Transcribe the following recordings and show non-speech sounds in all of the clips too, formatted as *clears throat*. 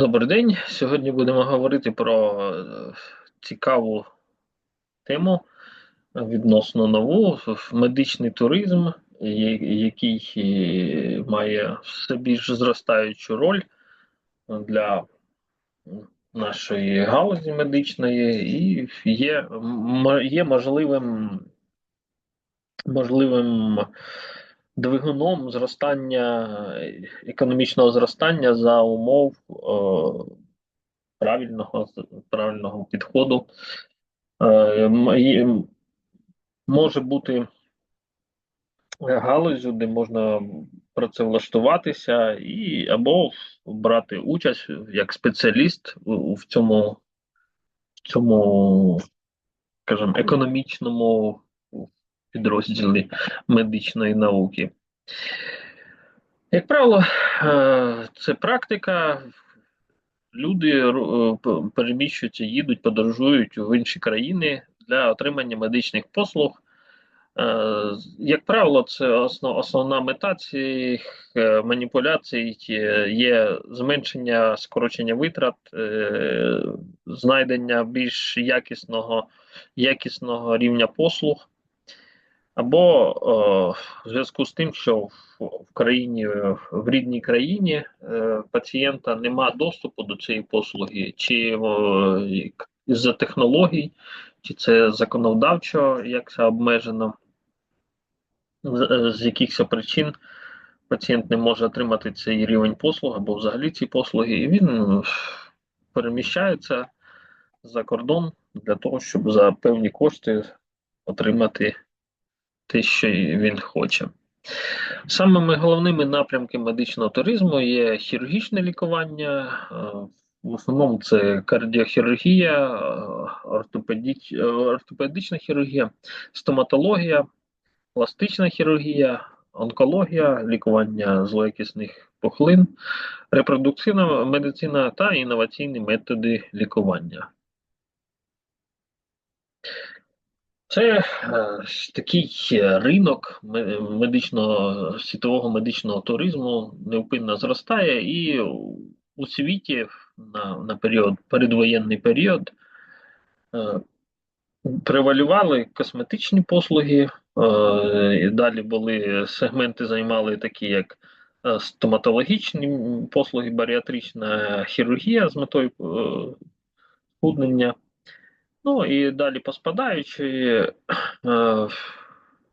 Добрий день. Сьогодні будемо говорити про е, цікаву тему відносно нову медичний туризм, який е, має все більш зростаючу роль для нашої галузі медичної, і є є можливим можливим двигуном зростання економічного зростання за умов е, правильного правильного підходу. Е, може бути галузю, де можна працевлаштуватися і або брати участь як спеціаліст в цьому, в цьому, скажімо, економічному підрозділі медичної науки. Як правило, е, це практика. Люди е, переміщуються, їдуть, подорожують в інші країни для отримання медичних послуг. Е, як правило, це основна мета цих маніпуляцій є зменшення скорочення витрат, знайдення більш якісного, якісного рівня послуг. Або о, в зв'язку з тим, що в, країні, в рідній країні е, пацієнта нема доступу до цієї послуги, чи із-за технологій, чи це законодавчо, як це обмежено, з, з якихось причин пацієнт не може отримати цей рівень послуг або взагалі ці послуги, і він переміщається за кордон для того, щоб за певні кошти отримати те, що він хоче. Самими головними напрямками медичного туризму є хірургічне лікування, е, в основному це кардіохірургія, е, ортопедична хірургія, стоматологія, пластична хірургія, онкологія, лікування злоякісних пухлин, репродуктивна медицина та інноваційні методи лікування. Це е, такий ринок медичного світового медичного туризму невпинно зростає, і у світі на на період передвоєнний період е, превалювали косметичні послуги, е, і далі були сегменти, займали такі, як е, стоматологічні послуги, баріатрична хірургія з метою е, худнення. Ну і далі поспадаючи, е,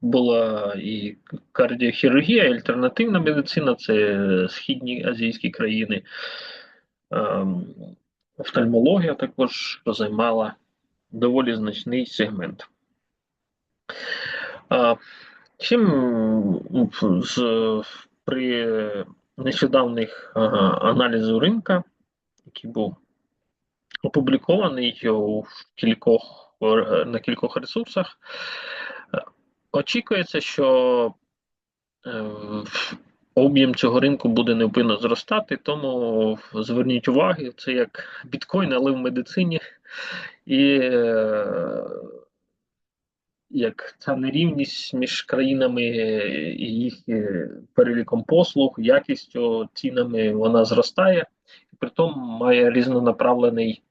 була і кардіохірургія, і альтернативна медицина, це східні азійські країни. Е, офтальмологія також займала доволі значний сегмент. Чим з, при нещодавних аналізу ринка, який був опублікований у кількох на кількох ресурсах. Очікується, що е, об'єм цього ринку буде невпинно зростати, тому зверніть увагу, це як біткоін, але в медицині, і е, як ця нерівність між країнами і їх е, переліком послуг, якістю, цінами вона зростає, і при тому має різнонаправлений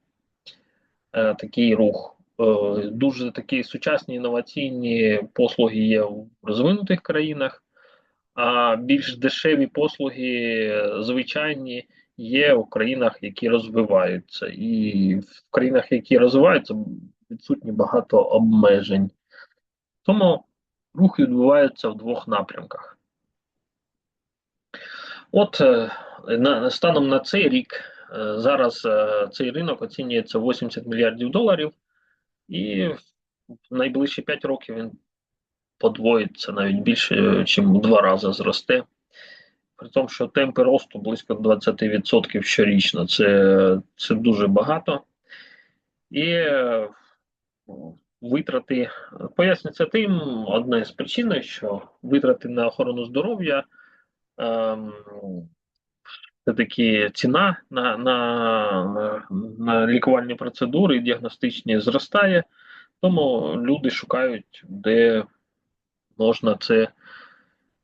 Е, такий рух. Е, дуже такі сучасні інноваційні послуги є в розвинутих країнах, а більш дешеві послуги, звичайні, є в країнах, які розвиваються. І в країнах, які розвиваються, відсутні багато обмежень. Тому рух відбувається в двох напрямках. От е, станом на цей рік. Е, зараз е, цей ринок оцінюється 80 мільярдів доларів, і в найближчі 5 років він подвоїться навіть більше, ніж в два рази зросте. При тому, що темпи росту близько 20% щорічно, це це дуже багато. І е, витрати пояснюється тим, одна з причин, що витрати на охорону здоров'я. Ем, все-таки ціна на на, на лікувальні процедури і діагностичні зростає, тому люди шукають, де можна це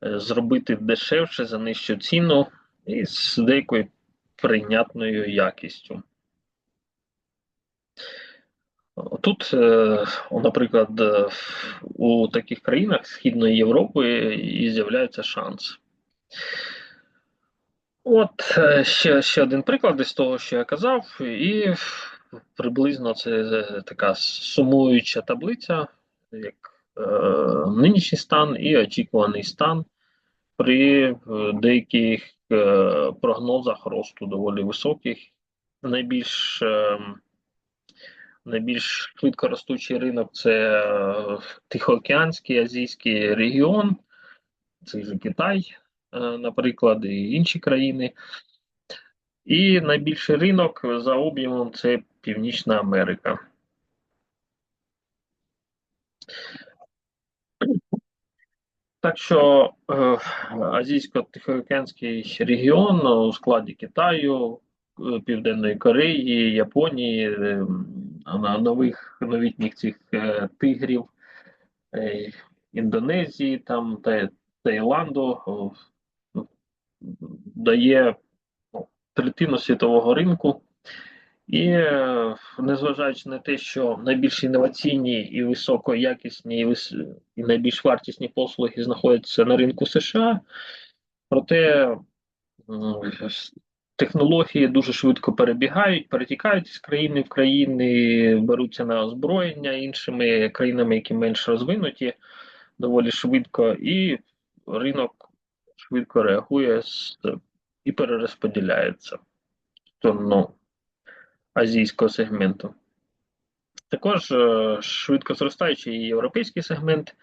е, зробити дешевше за нижчу ціну і з деякою прийнятною якістю. Тут, е, наприклад, е, у таких країнах Східної Європи і з'являється шанс. От е, ще ще один приклад із того, що я казав, і приблизно це така сумуюча таблиця, як е, нинішній стан і очікуваний стан при деяких е, прогнозах росту доволі високих. Найбільш е, найбільш швидко ростучий ринок це е, Тихоокеанський азійський регіон, це же Китай, е, наприклад, і інші країни. І найбільший ринок за об'ємом це Північна Америка. Так що е, Азійсько-Тихоокеанський регіон у складі Китаю, е, Південної Кореї, Японії, е, нових новітніх цих е, тигрів, е, Індонезії, там та, Таїланду е, дає ну, третину світового ринку. І е, незважаючи на те, що найбільш інноваційні і високоякісні, і, і найбільш вартісні послуги знаходяться на ринку США, проте технології дуже швидко перебігають, перетікають з країни в країни, беруться на озброєння іншими країнами, які менш розвинуті, доволі швидко, і ринок швидко реагує і перерозподіляється. То, ну, азійського сегменту. Також е, швидко зростаючий європейський сегмент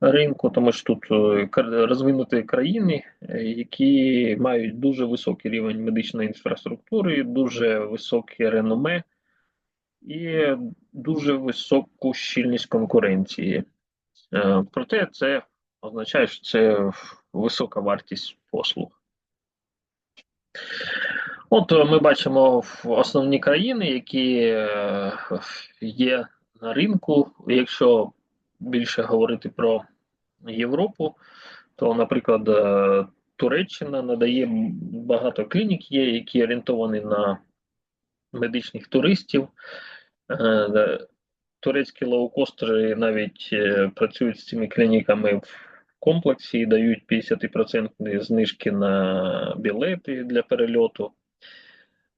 ринку, тому що тут е, розвинуті країни, е, які мають дуже високий рівень медичної інфраструктури, дуже високе реноме і дуже високу щільність конкуренції. Проте це означає, що це висока вартість послуг. От е, ми бачимо основні країни, які е, є на ринку. Якщо більше говорити про Європу, то, наприклад, е, Туреччина надає багато клінік, є, які орієнтовані на медичних туристів. Турецькі лоукостери навіть працюють з цими клініками в комплексі дають 50% знижки на білети для перельоту.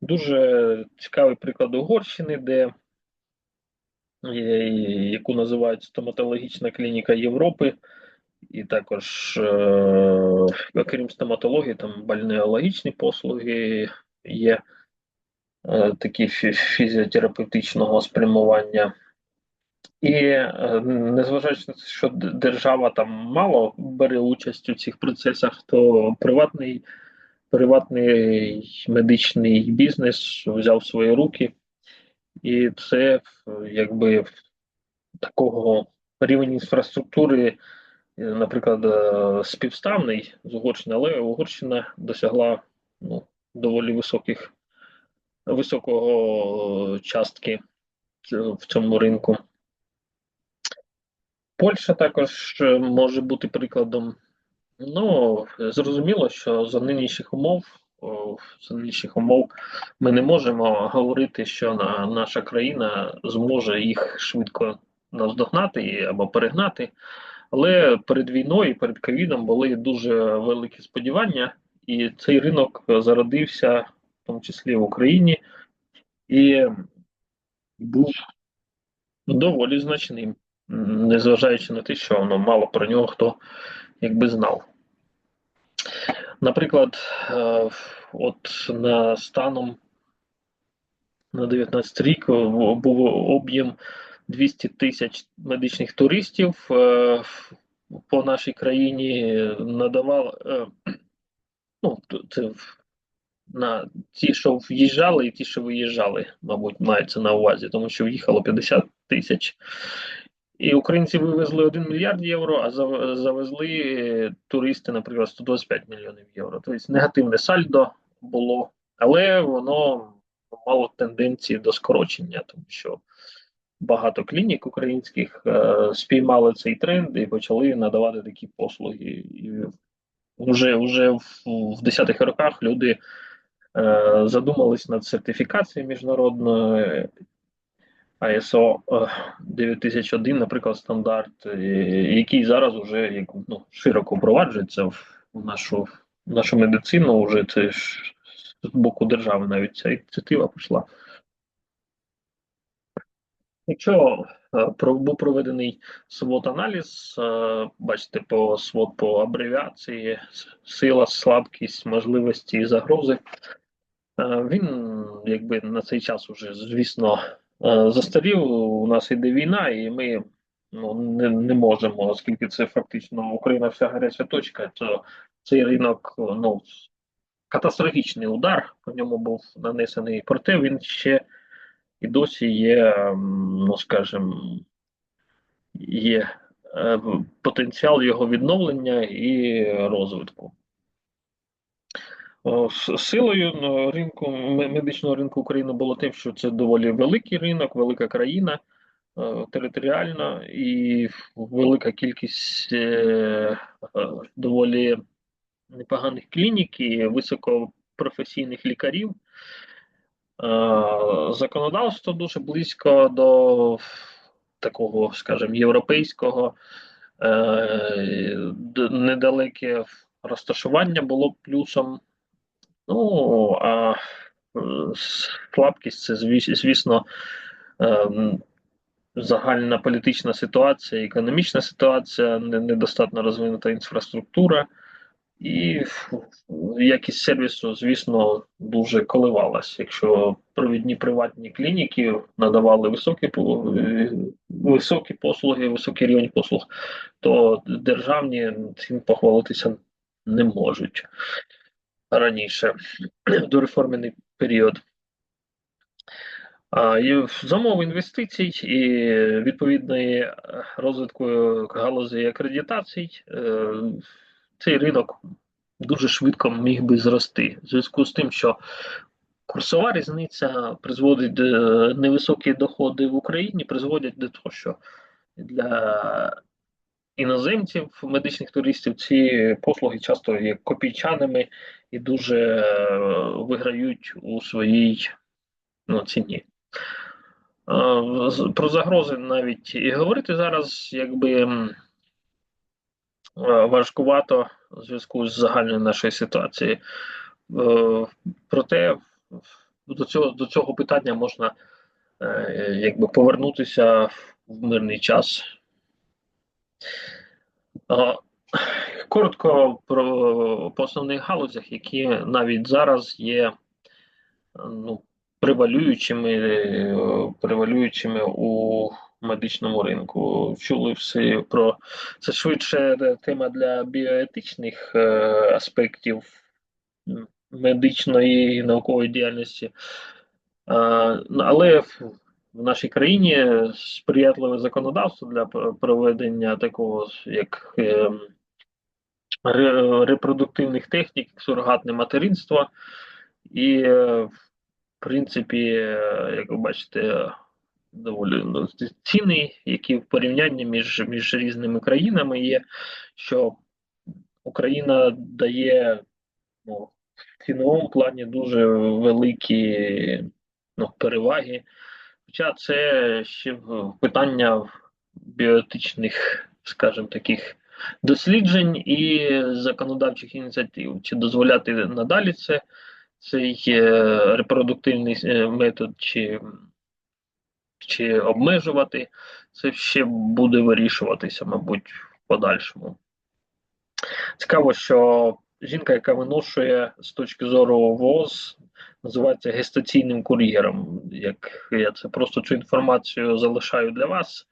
Дуже цікавий приклад Угорщини, де яку називають стоматологічна клініка Європи, і також, е, окрім стоматології, там бальнеологічні послуги є е, такі фізіотерапевтичного спрямування. І е, незважаючи на те, що держава там мало бере участь у цих процесах, то приватний приватний медичний бізнес взяв свої руки, і це якби такого рівень інфраструктури, наприклад, е, співставний з Угорщини, але Угорщина досягла ну, доволі високих високого частки в цьому ринку. Польща також може бути прикладом Ну, зрозуміло, що за нинішніх умов, за нинішніх умов ми не можемо говорити, що на, наша країна зможе їх швидко наздогнати або перегнати. Але перед війною, перед ковідом були дуже великі сподівання, і цей ринок зародився, в тому числі в Україні, і був доволі значним, незважаючи на те, що ну, мало про нього хто якби знав. Наприклад, е, от на станом на 19 рік був об'єм 200 тисяч медичних туристів е, по нашій країні надавав е, *clears throat* ну, це на ті, що в'їжджали, і ті, що виїжджали, мабуть, мається на увазі, тому що в'їхало 50 тисяч. І українці вивезли 1 мільярд євро, а завезли туристи, наприклад, 125 мільйонів євро. Тобто негативне сальдо було, але воно мало тенденції до скорочення, тому що багато клінік українських е, спіймали цей тренд і почали надавати такі послуги. І вже вже в, в 10-х роках люди е, задумались над сертифікацією міжнародної ISO е, 9001, наприклад, стандарт, е, який зараз вже ну, широко впроваджується в нашу, в нашу медицину. Вже це ж з боку держави навіть ця ініціатива пішла. Якщо е, був проведений свот-аналіз, е, бачите, по свот по абревіації, сила, слабкість, можливості і загрози. Він якби на цей час уже, звісно, застарів. У нас іде війна, і ми ну, не, не можемо, оскільки це фактично Україна вся гаряча точка, то цей ринок ну, катастрофічний удар по ньому був нанесений. Проте він ще і досі є, ну скажімо, є е, потенціал його відновлення і розвитку. С- Силою ну, ринку медичного ринку України було тим, що це доволі великий ринок, велика країна е, територіально і велика кількість е, е, доволі непоганих клінік і високопрофесійних лікарів. Е, Законодавство дуже близько до такого, скажімо, європейського, е, недалеке розташування було плюсом. Ну, а е, слабкість це, звісно, ем, загальна політична ситуація, економічна ситуація, не- недостатньо розвинута інфраструктура, і якість сервісу, звісно, дуже коливалась. Якщо провідні приватні клініки надавали високі, е, високі послуги, високий рівень послуг, то державні цим похвалитися не можуть раніше, до реформений період. І за умови інвестицій і відповідної е, розвитку галузі акредитацій, е, цей ринок дуже швидко міг би зрости. В зв'язку з тим, що курсова різниця призводить до невисокі доходи в Україні, призводять до того, що для іноземців, медичних туристів, ці послуги часто є копійчаними і дуже е, виграють у своїй ну, ціні. Е, Про загрози навіть і говорити зараз, якби е, важкувато в зв'язку з загальною нашою ситуацією. Проте до цього, до цього питання можна якби повернутися в мирний час. Коротко про по основних галузях, які навіть зараз є ну, превалюючими, е, превалюючими у медичному ринку. Чули всі про це швидше тема для біоетичних е, аспектів медичної і наукової діяльності. Але в, нашій країні сприятливе законодавство для проведення такого, як е, репродуктивних технік, сурогатне материнство. І, е, в принципі, е, як ви бачите, доволі ну, ціни, які в порівнянні між, між різними країнами є, що Україна дає ну, в ціновому плані дуже великі ну, переваги. Хоча це ще питання біоетичних, скажімо, таких досліджень і законодавчих ініціатив. Чи дозволяти надалі це, цей репродуктивний е, метод, чи, чи обмежувати, це ще буде вирішуватися, мабуть, в подальшому. Цікаво, що жінка, яка виношує з точки зору ВОЗ, називається гестаційним кур'єром. Як я це просто цю інформацію залишаю для вас,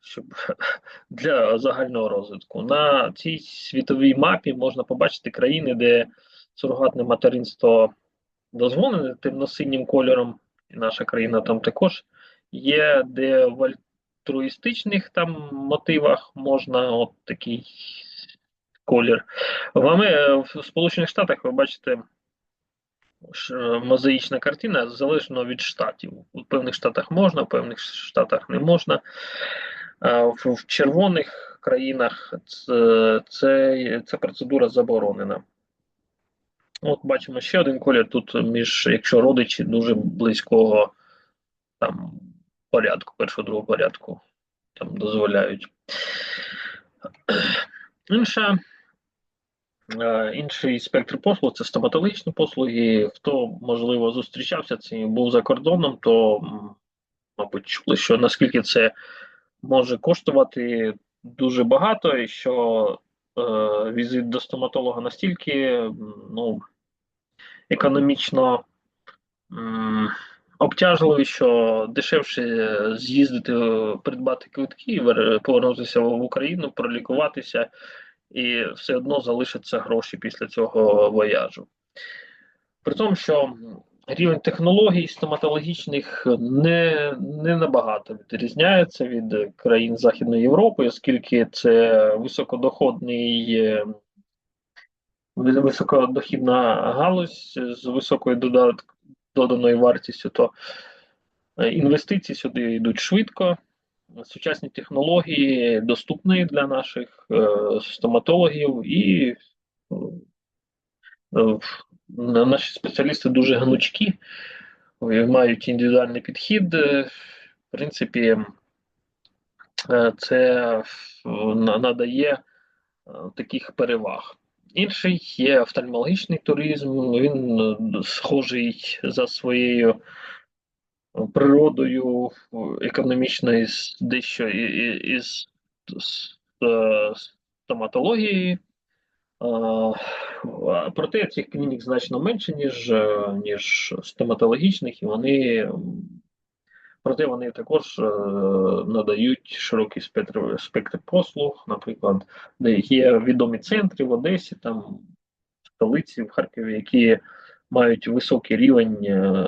щоб *laughs* для загального розвитку. На цій світовій мапі можна побачити країни, де сурогатне материнство дозволене темно-синім кольором, і наша країна там також є, де в альтруїстичних там мотивах можна от такий колір. В, Аме- в Сполучених Штатах ви бачите мозаїчна картина залежно від штатів. У певних штатах можна, в певних штатах не можна. В, червоних країнах це, це, ця процедура заборонена. От бачимо ще один колір тут між, якщо родичі дуже близького там порядку, першого другого порядку там дозволяють. Інша, е, інший спектр послуг це стоматологічні послуги. Хто, можливо, зустрічався цим, був за кордоном, то, мабуть, чули, що наскільки це може коштувати дуже багато, і що е, візит до стоматолога настільки ну, економічно м, обтяжливий, що дешевше з'їздити, придбати квитки, вер- повернутися в Україну, пролікуватися, і все одно залишаться гроші після цього вояжу. При тому, що рівень технологій стоматологічних не, не набагато відрізняється від країн Західної Європи, оскільки це високодоходний. е, Високодохідна галузь з високою доданою вартістю, то е, інвестиції сюди йдуть швидко. Сучасні технології доступні для наших е, стоматологів, і е, на- наші спеціалісти дуже гнучкі, мають індивідуальний підхід. Е, В принципі, це надає таких переваг. Інший є офтальмологічний туризм, він схожий за своєю природою е, економічною дещо із е, стоматології. Проте цих клінік значно менше, ніж, е, ніж стоматологічних, і вони проте вони також е, надають широкий спектр, спектр послуг, наприклад, де є відомі центри в Одесі, там в столиці, в Харкові, які мають високий рівень е,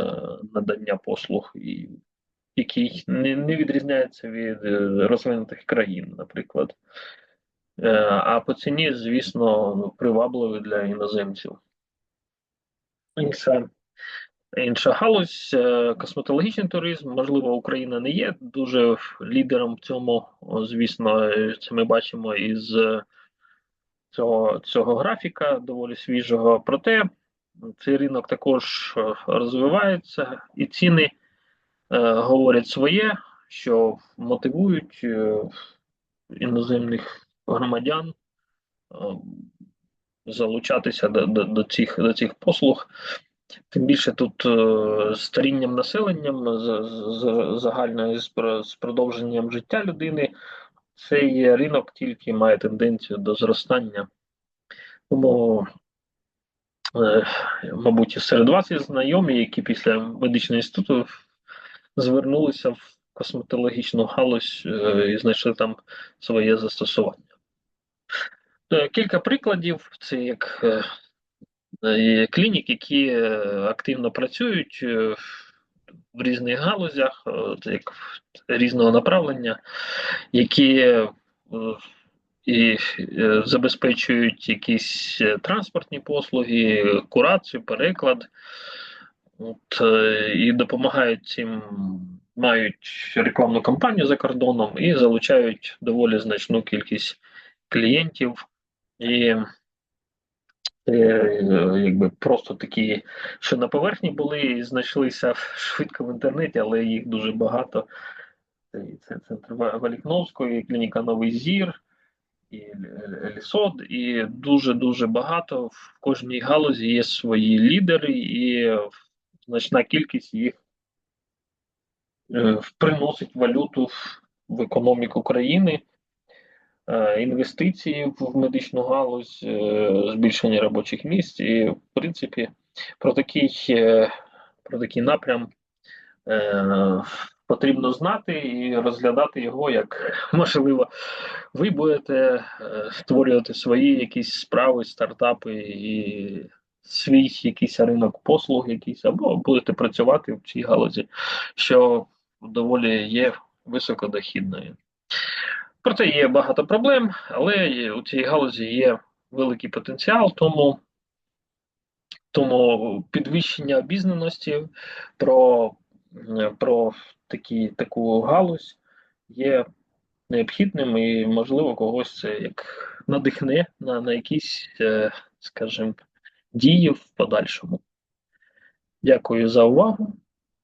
надання послуг, який не, не відрізняється від е, розвинутих країн, наприклад. Е, А по ціні, звісно, привабливий для іноземців. Інша, інша галузь косметологічний туризм. Можливо, Україна не є дуже лідером в цьому. Звісно, це ми бачимо із цього, цього графіка доволі свіжого. Проте цей ринок також е, розвивається, і ціни е, говорять своє, що мотивують е, іноземних громадян е, залучатися до, до, до, цих, до цих послуг. Тим більше тут е, старінням населенням, з, з, загальною з, продовженням життя людини, цей ринок тільки має тенденцію до зростання. Тому, мабуть, серед вас є знайомі, які після медичного інституту звернулися в косметологічну галузь е, і знайшли там своє застосування. Е, Кілька прикладів: це як е, е, клінік, які е, активно працюють е, в різних галузях, е, як різного направлення, які е, і е, забезпечують якісь е, транспортні послуги, курацію, переклад. От, е, і допомагають цим, мають рекламну кампанію за кордоном і залучають доволі значну кількість клієнтів. І якби просто такі, що на поверхні були і знайшлися швидко в інтернеті, але їх дуже багато. Це центр Валікновської, клініка Новий Зір, і Лісод, і дуже-дуже багато в кожній галузі є свої лідери, і значна кількість їх е, приносить валюту в, економіку країни. Е, інвестиції в медичну галузь, е, збільшення робочих місць, і в принципі про такий е, про такий напрям потрібно знати і розглядати його як можливо. Ви будете створювати свої якісь справи, стартапи і свій якийсь ринок послуг, якийсь, або будете працювати в цій галузі, що доволі є високодохідною. Проте є багато проблем, але у цій галузі є великий потенціал, тому тому підвищення обізнаності про про такі, таку галузь є необхідним і, можливо, когось це як надихне на на якісь, скажімо, дії в подальшому. Дякую за увагу.